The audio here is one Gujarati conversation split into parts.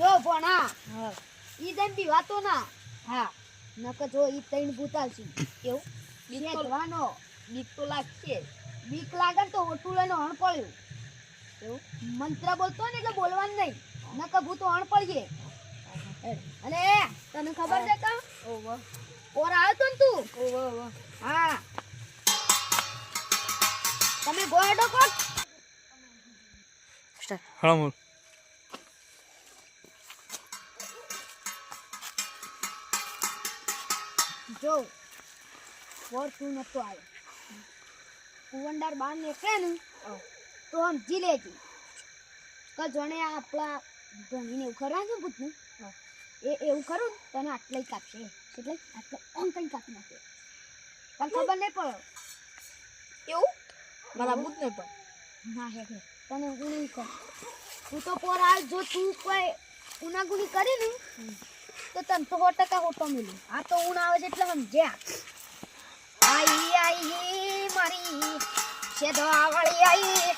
જો ભણા હા ઈ જેમ બી વાતો ના. હા નકર જો ઈ તૈણ ભૂતાલશું એવું બીક તો બીક તો લાગશે. બીક લાગે ને તો ઓટું લઈને હણ પડ્યું. એવું મંત્ર બોલતો ને એટલે બોલવાનું નહીં. નકર ભૂતો હણ પડીએ. અને એ તને ખબર છે કા? ઓવો ઓર આવ્યો તો ને તું? ઓવો ઓવો હા. તમે ગોયડો કોટ હા જો વોર તું નતો આવ્યો. કુવંડાર બાર નીકળે ને તો સમજી લેજે કે જોણે આપણા ધણીને એવું ખરા છે ભૂતનું એ એવું ખરું ને તને આટલે કાપશે. એટલે આટલે ઓમ કંઈ કાપી નાખે. પણ ખબર નહીં પડે? એવું? મારા ને પણ. ના હે હે. તને હું નહીં કર તું તો પોર આ જો તું કોઈ ગુનાગુની કરી ને તો તને તો સો ટકા હોટો મિલું આ તો ઊન આવે છે એટલે સમજ્યા આઈ આઈ મારી. શેધવા આવળી આઈ.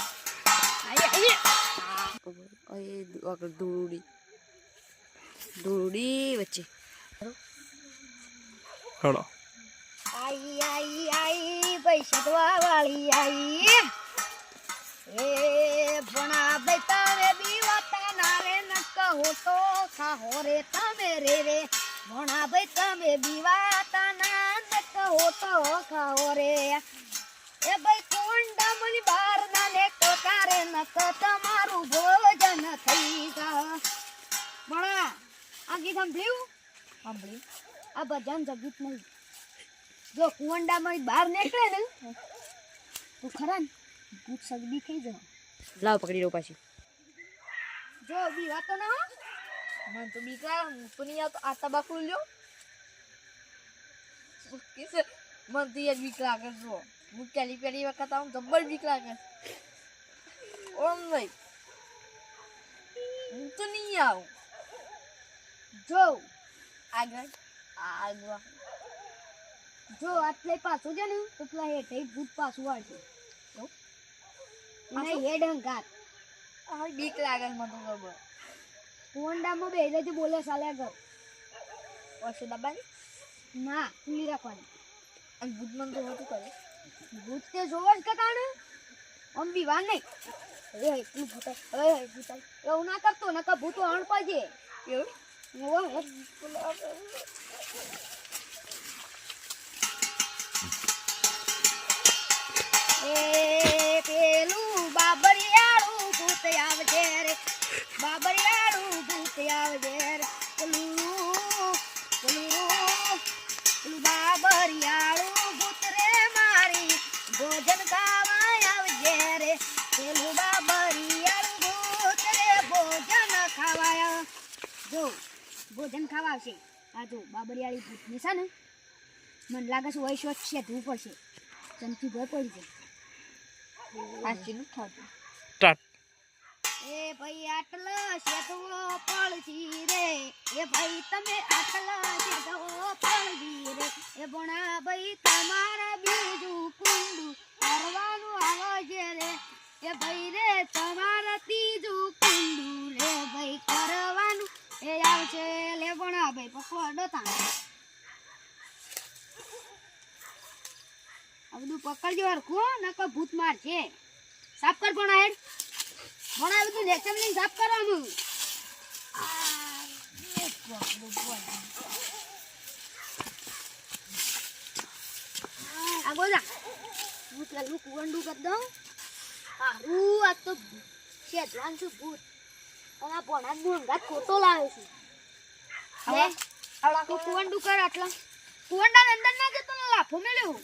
આઈ આઈ આગળ ધૂળી ધૂળી વચ્ચે. હળો આઈ આઈ આઈ ભાઈ શેધવા વાળી આઈ. એ ન કહો તો ખાહો રે તમે રે રે ભણા ભાઈ તમે બીવાતા ના ન કહો તો ખાહો રે. એ ભાઈ કુંડા મની બાર ના ને તો તારે નક તમારું ભોજન થઈ જા ભણા આ ગીત સાંભળ્યું? સાંભળ્યું. આ ભજન જગીત નહીં. જો કુંડામાં બહાર નીકળે ને તો ખરા ને ભૂત સગડી થઈ જાય. લાવ પકડી લો પાછી. જો બી વાતો ના મને તો બીક લાગે હું તો નહીં આવતો. આ તબાકુ લ્યો. કિસે મને તો યાર બીક લાગે જો. હું પહેલી પહેલી વખત આવું જબ્બર બીક લાગે. ઓમ ભાઈ હું તો નહીં આવું. જો આગળ આગળ. જો આટલે પાછું છે ને તો પેલા હેઠે ભૂત પાછું વાળશે. હેડ હંગાત બીક લાગે મને તો ખબર હોન્ડામાં બે બોલે ચાલ્યા કર ઓછું દબાઈ ના ખુલ્લી રાખવાની. અને ભૂત મને તો હોતું કરે. ભૂત તે જોવા જ કટાણે આમ બીવા નહીં. એ તું ભૂતાઈ એ ભૂતાઈ એવું ના કરતો નકર ભૂતો અણ પાજે એવું? એ પેલું બાબરિયાળું આવશે. આ જો બાબરિયાળી ભૂતની છે ને મને લાગે છે વૈશ્વ છે ધૂપ પડશે ચમચી ભય પડી જાય. આ ચીનું એ ભાઈ આટલો શેઠવો પળજી રે. એ ભાઈ તમે આટલો શેઠવો પળજી રે. એ ભણા ભાઈ તમારા બીજું કુંડું કરવાનું છે રે. એ ભાઈ રે તમારા ત્રીજું કુંડું રે. ભાઈ કરવાનું એ આવશે લે ભણા ભાઈ, પકડો તા આ બધું પકડજો હરખું નકર ભૂત મારશે સાફ કર ભણા હેડ. ભણા આ બધું સાફ કરવાનું આગો જા હું પેલું કુવંડું કરી દઉં. હારું, આ તો છે છું ભૂત. અને આ ભણા ગુણગાત ખોટો લાવે છે. તું કુવંડું કર આટલા. કુવંડા અંદર ના જતો લાફો મેલ્યો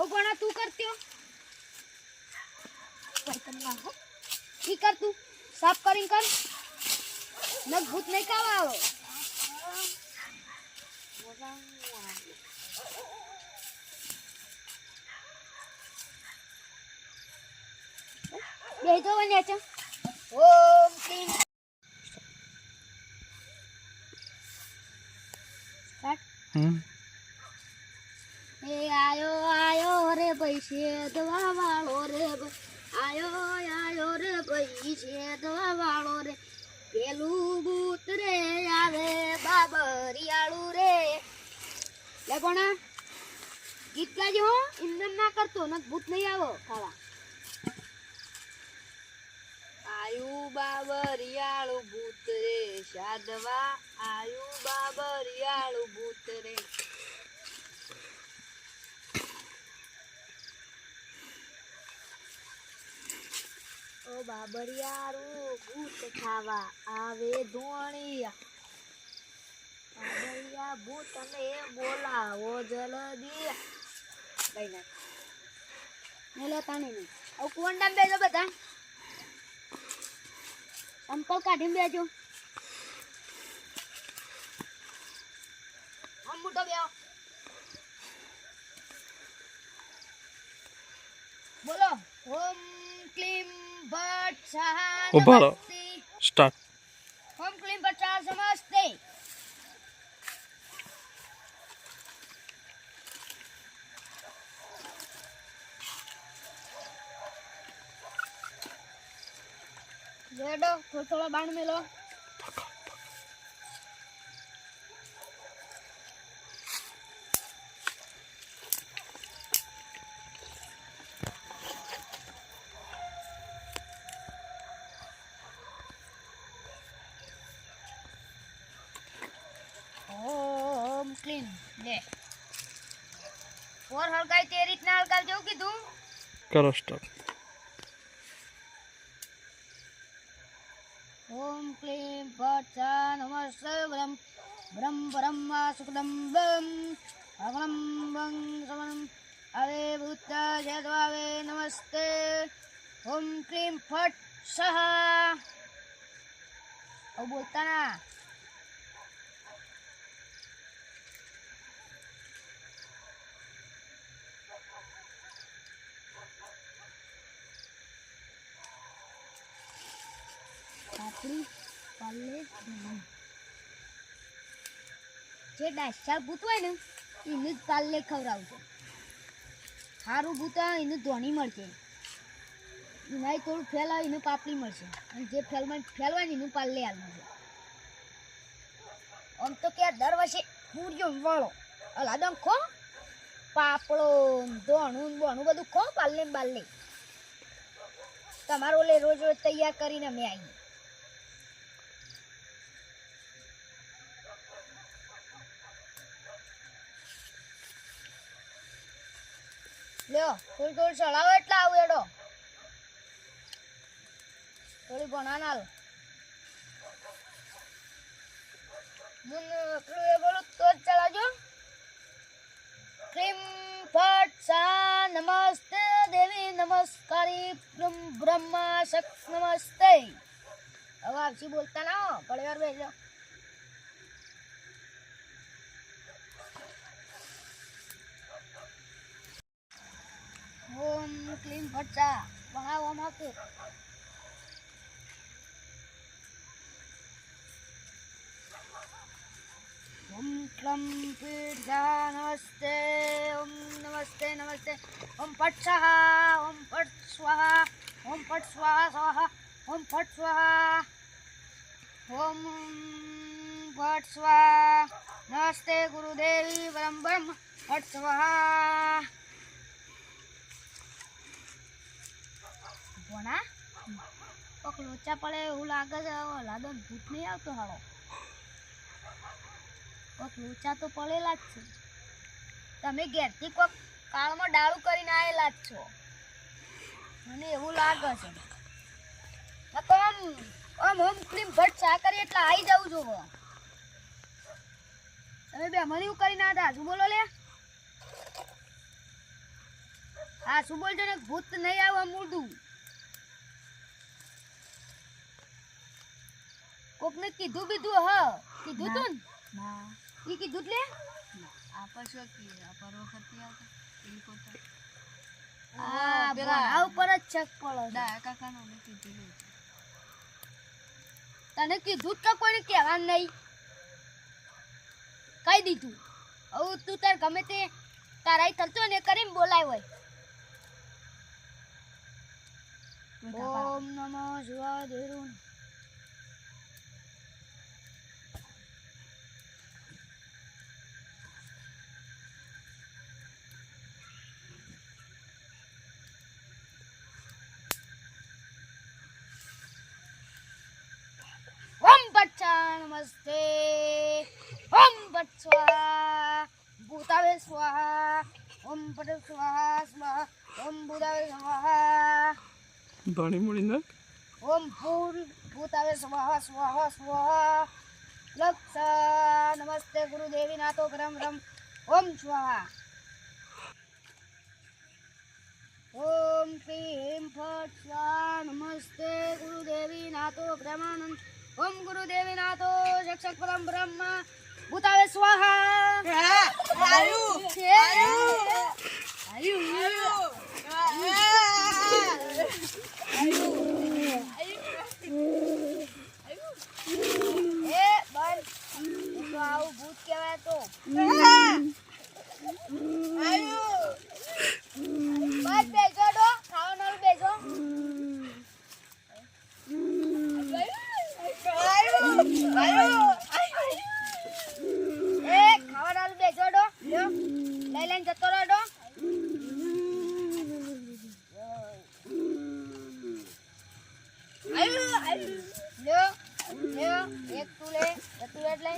ઓ ભણા તું કરત્યો તને કર તું. સાફ કરીને કર. ભૂત નહીં કાવા આવો. બેજો વને છે ઓમ સ્ટાર્ટ હમ. એ આયો આયો રે પૈસે દવા વાળો રે આયો આયો રે ભાઈ છે દવા વાળો રે. પેલું ભૂત રે આવે બાબરિયાળું રે. લે કોણા ગીત ગાજો હો. ઇન્દન ના કરતો ન ભૂત નહીં આવો ખાવા. આયુ બાબરિયાળુ ભૂત રે, સાધવા આયુ બાબરિયાળુ ભૂત રે. ઓ બાબરિયાળું ભૂત ખાવા આવે ધોણિયા. બાબરિયા ભૂત ને બોલાવો જલ્દી. લઈ નાખ. નહીં પાણી નહીં નહીં હવે કુંડામાં બધા અંકલ કાઢીને બેજો. મોટો બે બોલો. ઓમ ક્લીમ ભટ સહા ઊભા રહો. સ્ટાર્ટ. ઓમ ક્લીમ ભટ સહા થોડો થોડો બાણ મેલો. ઓમ ક્લીન. લે. ઓર હળગાય તે રીતના હળગાવજો કીધું. કરો સ્ટાર્ટ નમસ્તે ઓમ ક્રીમ ફટ સહ બોલતા ના પાપડી પાલે ધોની. જે ડાસ્યા ભૂતવાય ને, એનું જ પાલ્લે ખવડાવજો સારું ભૂતા, એને ધોની મળશે. એના થોડું ફેલાય એને પાપડી મળશે. અને જે ફેલમાં ફેલવાની એનું પાલે આવે છે. આમ તો કે દર વર્ષે પૂર્યો વાળો અલાદમ ખો. પાપડો, ધોણું બોણું બધું ખો, પાલે ને બાલે તમારો લે રોજ રોજ તૈયાર કરીને અમે આવીએ. લ્યો થોડી થોડી ચલાવો એટલે આવું થોડી હાલ. મુન પેલું એ તો જ ક્રીમ ફટ સા નમસ્તે દેવી નમસ્કારી, બ્રહ્મ શક નમસ્તે. હવે આપસી બોલતા ના હો પરિવાર બેસો ઓમ ક્લીમ ફટસા બનાવો ઓમ આપું ઓમ ક્લમ પીઠા નમસ્તે ઓમ નમસ્તે નમસ્તે. ઓમ ફટ સ્વાહા ઓમ ફટ સ્વાહા ઓમ ફટ સ્વાહા સ્વાહા ઓમ ફટ સ્વાહા. ઓમ ફટ સ્વાહા. નમસ્તે ગુરુદેવી, પરમ બ્રહ્મ, ફટ સ્વાહા. ભોણા કોક લોચા પડે એવું લાગે છે લાદો ભૂત નહીં આવતો હાલો. કોક લોચા તો પડેલા જ છે. તમે ઘેરથી કોક કાળમાં ડાળું કરીને આવેલા જ છો. મને એવું લાગે છે. આમ આમ હોમ ક્રીમ ભટ ચા કરી એટલે આવી જવું જોવો તમે બે મને એવું કરીને આવ્યા શું બોલો લે. હા, શું બોલજો ને, ભૂત નહીં આવે મૂળદું કોકને કીધું બીધું હ. કીધું તું ને? ના. ઈ કીધું લે આપા શું કી વખત આવતો? ઈ કોતો આ પેલા- આ ઉપર જ ચક પડો ના કાકા કીધેલું હતું. તને કીધું કે કોઈને કહેવાનું નહીં. કહી દીધું. હવે તું તાર ગમે તે તારાઈ કરતો ને કરીને બોલાય હોય. ઓમ નમઃ શિવાય દેરું ઓમ પચ્છા નમસ્તે ઓમ પટ સ્વાહા ભૂતાવે સ્વાહા ઓમ પટ સ્વાહા સ્વાહા ઓમ ભૂતાવે સ્વાહા પાણી મળી નાખ ઓમ ભૂર ભૂતાવે સ્વાહા સ્વાહા સ્વાહા. લક્ષા નમસ્તે ગુરુદેવી નાથો પરમ રમ. ઓમ સ્વાહા. ઓમ ક્લીમ ફટ સ્વાહા નમસ્તે ગુરુદેવી નાથો બ્રહ્માનંદ ઓમ ગુરુદેવી નાથો શિક્ષક પરમ બ્રહ્મ. ભૂતાવે સ્વાહા. છે. એ બંધ એ તો આવું ભૂત કહેવાય તો બસ બેસો ડો ખાવાનું બેસો એ ખાવાનું બેસો ડો લ્યો લઈ લઈને જતો રહો ડો લ્યો એક તું લે જતું એટલે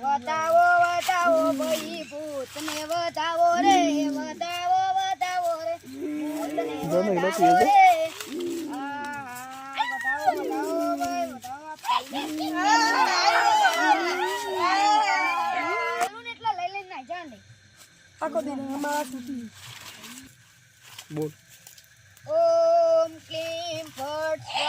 વધાવો વધાવો ભાઈ ભૂતને વતાવો રે. વધાવો વતાવો રે ભૂતને વતાવો રે આખો દિન ભાઈ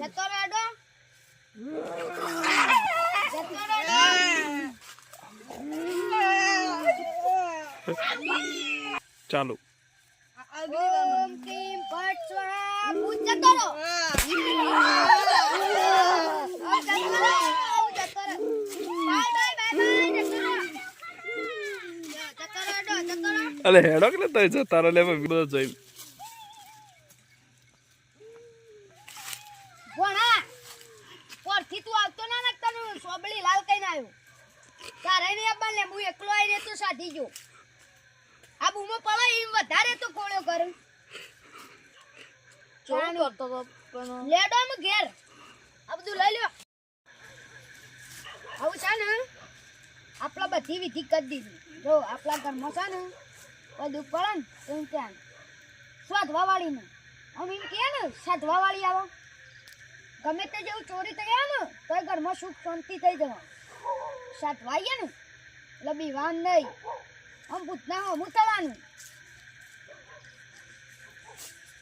જતો રેડો જતો રેડો ચાલુ ઓમ જતો રહો આવું જતો રહો. બાય બાય બાય બાય જતો રહો. જતો રેડો જતો રહો. અલે હેડો કે તો છે તારો લે બધો જઈ ભોણા પરથી તું આવતો ના ને સોબળી લાલ કઈ ના આવ્યો. તારે નહીં અબ્બા હું એકલો આવી રહ્યો તો સાધી જો આ બૂમો પડે એમ વધારે તો કોળ્યો કરું. ચોરી કરતો હતો પણ લેડો એમ ઘેર. આ બધું લઈ લ્યો. આવું છે ને આપણા બધી વિધિ કરી દીધી. જો આપણા ઘરમાં છે ને બધું પડે ને ત્યાં સ્વાદવા વાળીને અમે એમ કહે ને સાધવા વાળી આવો. ગમે તે જેવું ચોરી થઈ ગયા ને, તો ઘરમાં સુખ શાંતિ થઈ જવા સાત આવીએ ને એટલે બીવાન નહીં. આમ ભૂતના હમું થવાનું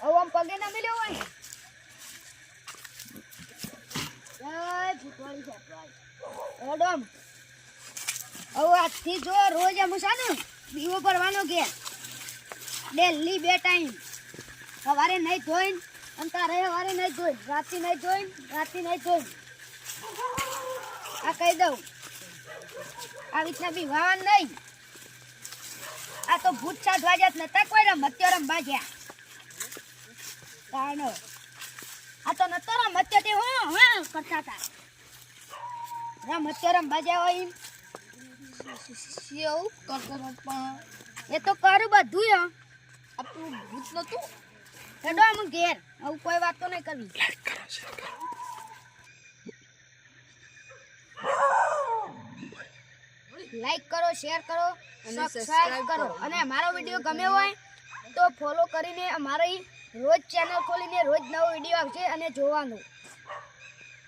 હવે આમ પગે ના મિલ્યો હોય આજથી જો રોજ અમે છે ને દીવો ભરવાનો કે ડેલી બે ટાઈમ. સવારે નહીં ધોઈને અને તારે સવારે નહીં જોઈ રાતથી નહીં જોઈ રાતથી નહીં જોઈ આ કહી દઉં, આવી રીતના બી વાવન નહીં. આ તો ભૂત સાધવા જાત નતા કોઈ રમત્યો રમવા ગયા. તાણ, આ તો નતો રમત્યો તે હું, હા, કરતા રમત્યો રમવા ગયા હોય. એવું કરતો પણ એ તો કરું બધું આપણું ભૂત નતું. હેડો આમ ઘેર. આવું કોઈ વાત તો નહીં કરવી. લાઈક કરો શેર કરો અને સબસ્ક્રાઇબ કરો. કરો. અને અમારો વીડિયો ગમ્યો હોય તો ફોલો કરીને અમારી રોજ ચેનલ ખોલીને રોજ નવો વીડિયો આવશે અને જોવાનું.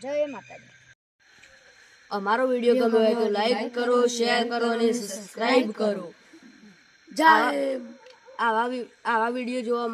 જય માતાજી. અમારો વીડિયો ગમ્યો હોય તો લાઈક કરો શેર કરો અને સબસ્ક્રાઇબ કરો. જય આવા આવા વીડિયો જોવા